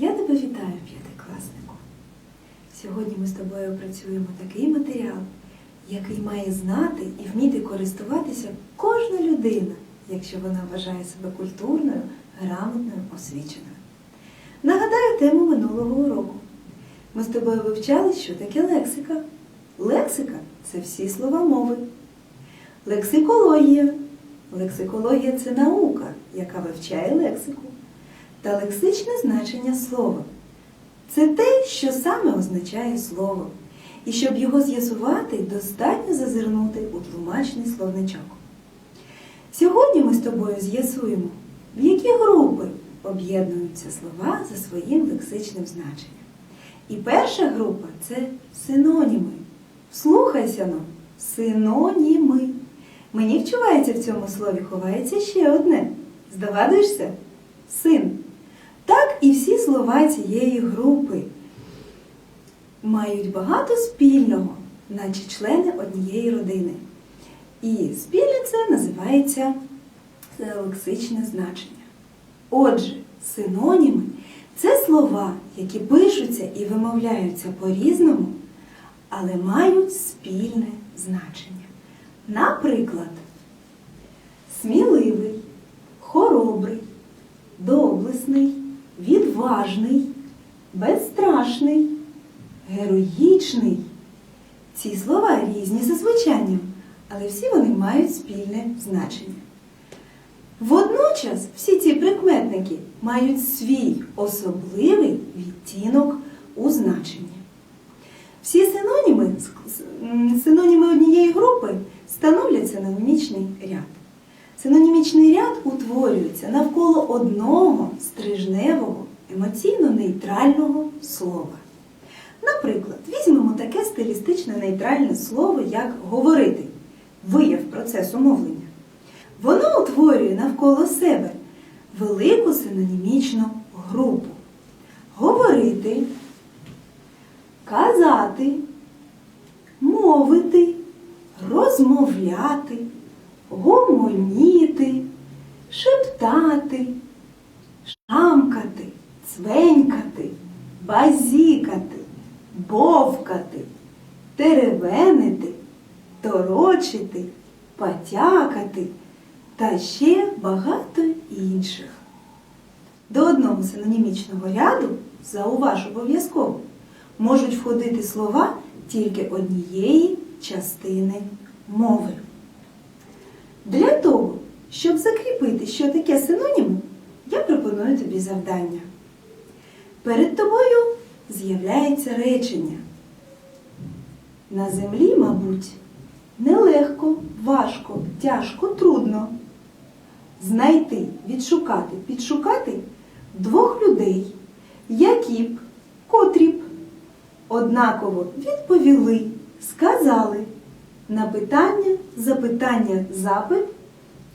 Я тебе вітаю, п'ятикласнику. Сьогодні ми з тобою опрацюємо такий матеріал, який має знати і вміти користуватися кожна людина, якщо вона вважає себе культурною, грамотною, освіченою. Нагадаю тему минулого уроку. Ми з тобою вивчали, що таке лексика. Лексика це всі слова мови. Лексикологія. Лексикологія це наука, яка вивчає лексику. Та лексичне значення слова. Це те, що саме означає слово. І щоб його з'ясувати, достатньо зазирнути у тлумачний словничок. Сьогодні ми з тобою з'ясуємо, в які групи об'єднуються слова за своїм лексичним значенням. І перша група це синоніми. Слухайся но, синоніми. Мені вчувається в цьому слові ховається ще одне. Здогадуєшся? Син. Слова цієї групи мають багато спільного, наче члени однієї родини. І спільне це називається е, лексичне значення. Отже, синоніми це слова, які пишуться і вимовляються по-різному, але мають спільне значення. Наприклад, сміливий, відважний, безстрашний, героїчний. Ці слова різні за звучанням, але всі вони мають спільне значення. Водночас всі ці прикметники мають свій особливий відтінок у значенні. Всі синоніми, синоніми однієї групи становлять синонімічний ряд. Синонімічний ряд утворюється навколо одного стрижневого, емоційно-нейтрального слова. Наприклад, візьмемо таке стилістичне нейтральне слово, як говорити, вияв процесу мовлення. Воно утворює навколо себе велику синонімічну групу. Говорити, казати, мовити, розмовляти, гомоніти, шептати, цвенькати, базікати, бовкати, теревенити, торочити, потякати та ще багато інших. До одного синонімічного ряду, зауваж обов'язково, можуть входити слова тільки однієї частини мови. Для того, щоб закріпити, що таке синоніми, я пропоную тобі завдання. Перед тобою з'являється речення. На землі, мабуть, нелегко, важко, тяжко, трудно знайти, відшукати, підшукати двох людей, які б, котрі б однаково відповіли, сказали на питання, запитання, запит,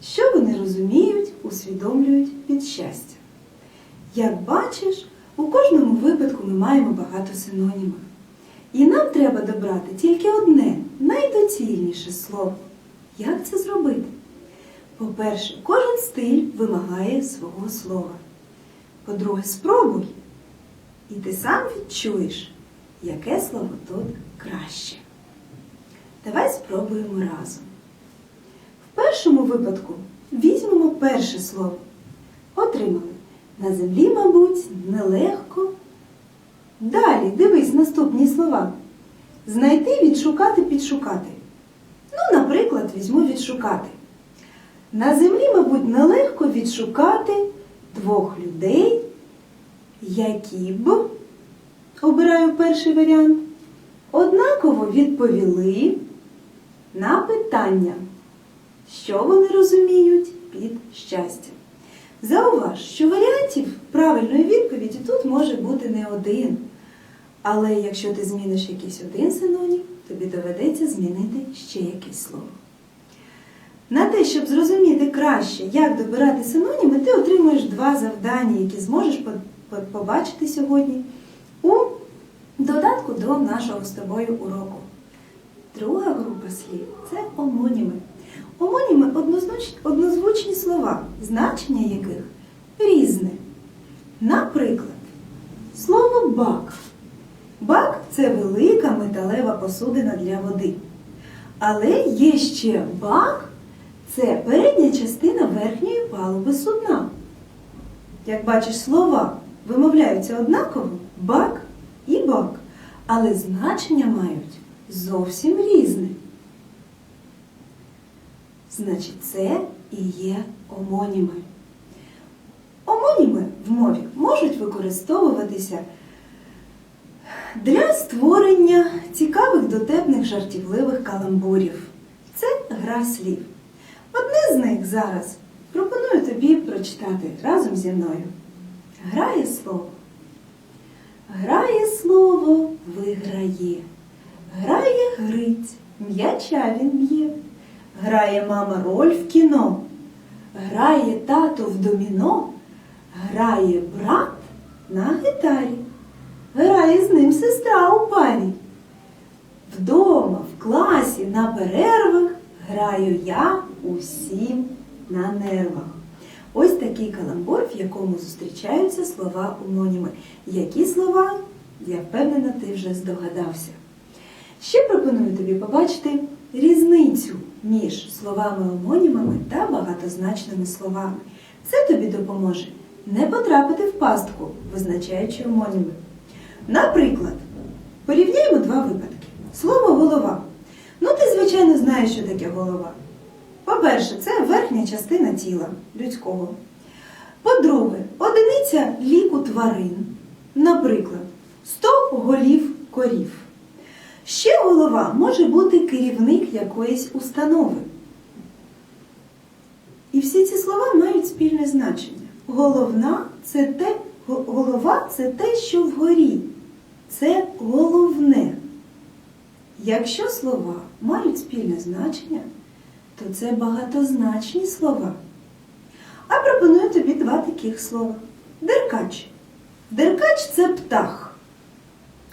що вони розуміють, усвідомлюють під щастя. Як бачиш, у кожному випадку ми маємо багато синонімів. І нам треба добрати тільки одне, найдоцільніше слово. Як це зробити? По-перше, кожен стиль вимагає свого слова. По-друге, спробуй. І ти сам відчуєш, яке слово тут краще. Давай спробуємо разом. В першому випадку візьмемо перше слово. На землі, мабуть, нелегко. Далі дивись наступні слова. Знайти, відшукати, підшукати. Ну, наприклад, візьму відшукати. На землі, мабуть, нелегко відшукати двох людей, які б, обираю перший варіант, однаково відповіли на питання, що вони розуміють під щастям. Зауваж, що варіантів правильної відповіді тут може бути не один. Але якщо ти зміниш якийсь один синонім, тобі доведеться змінити ще якесь слово. На те, щоб зрозуміти краще, як добирати синоніми, ти отримуєш два завдання, які зможеш по- по- побачити сьогодні у додатку до нашого з тобою уроку. Друга група слів це омоніми. Омоніми однозвучні слова, значення яких різне. Наприклад, слово бак. Бак це велика металева посудина для води. Але є ще бак це передня частина верхньої палуби судна. Як бачиш, слова вимовляються однаково бак і бак, але значення мають зовсім різне. Значить, це і є омоніми. Омоніми в мові можуть використовуватися для створення цікавих дотепних жартівливих каламбурів. Це гра слів. Одне з них зараз пропоную тобі прочитати разом зі мною. Грає слово. Грає слово, виграє. Грає Гриць, м'яча він б'є. Грає мама роль в кіно. Грає тато в доміно. Грає брат на гітарі. Грає з ним сестра у парі. Вдома, в класі, на перервах граю я усім на нервах. Ось такий каламбур, в якому зустрічаються слова умоніми. Які слова, я впевнена, ти вже здогадався. Ще пропоную тобі побачити різницю між словами-омонімами та багатозначними словами. Це тобі допоможе не потрапити в пастку, визначаючи омоніми. Наприклад, порівняємо два випадки. Слово голова. Ну, ти, звичайно, знаєш, що таке голова. По-перше, це верхня частина тіла людського. По-друге, одиниця ліку тварин. Наприклад, 100 голів корів. Ще голова може бути керівник якоїсь установи. І всі ці слова мають спільне значення. Головна це те, голова це те, що вгорі. Це головне. Якщо слова мають спільне значення, то це багатозначні слова. А пропоную тобі два таких слова. Деркач. Деркач це птах.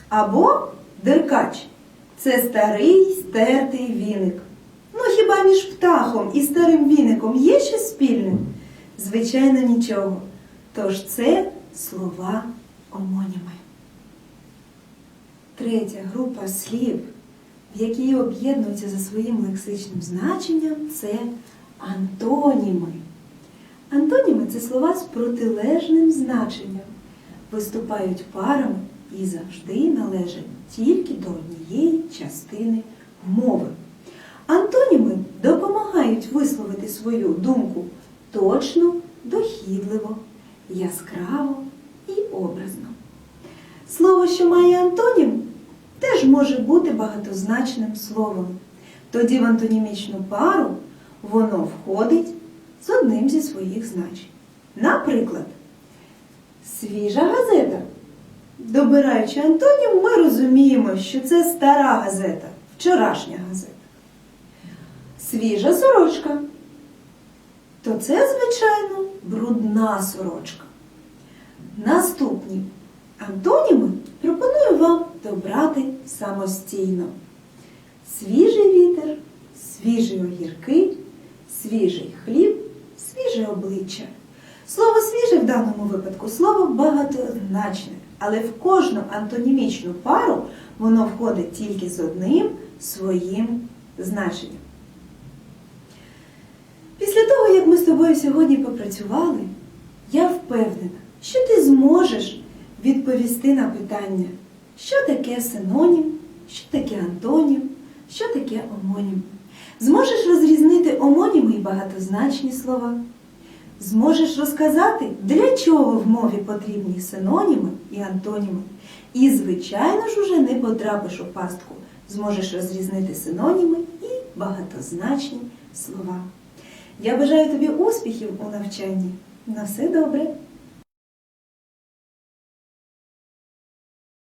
Або деркач це старий стертий віник. Ну хіба між птахом і старим віником є щось спільне? Звичайно, нічого. Тож це слова омоніми. Третя група слів, в якій об'єднуються за своїм лексичним значенням, це антоніми. Антоніми це слова з протилежним значенням, виступають парами і завжди належать тільки до однієї частини мови. Антоніми допомагають висловити свою думку точно, дохідливо, яскраво і образно. Слово, що має антонім, теж може бути багатозначним словом. Тоді в антонімічну пару воно входить з одним зі своїх значень. Наприклад, свіжа газета. Добираючи антонім, ми розуміємо, що це стара газета, вчорашня газета. Свіжа сорочка. То це, звичайно, брудна сорочка. Наступні антоніми пропоную вам добрати самостійно. Свіжий вітер, свіжі огірки, свіжий хліб, свіже обличчя. Слово свіже в даному випадку слово багатозначне, але в кожну антонімічну пару воно входить тільки з одним своїм значенням. Після того, як ми з тобою сьогодні попрацювали, я впевнена, що ти зможеш відповісти на питання, що таке синонім, що таке антонім, що таке омонім. Зможеш розрізнити омоніми і багатозначні слова. Зможеш розказати, для чого в мові потрібні синоніми і антоніми. І, звичайно ж, уже не потрапиш у пастку. Зможеш розрізнити синоніми і багатозначні слова. Я бажаю тобі успіхів у навчанні. На все добре!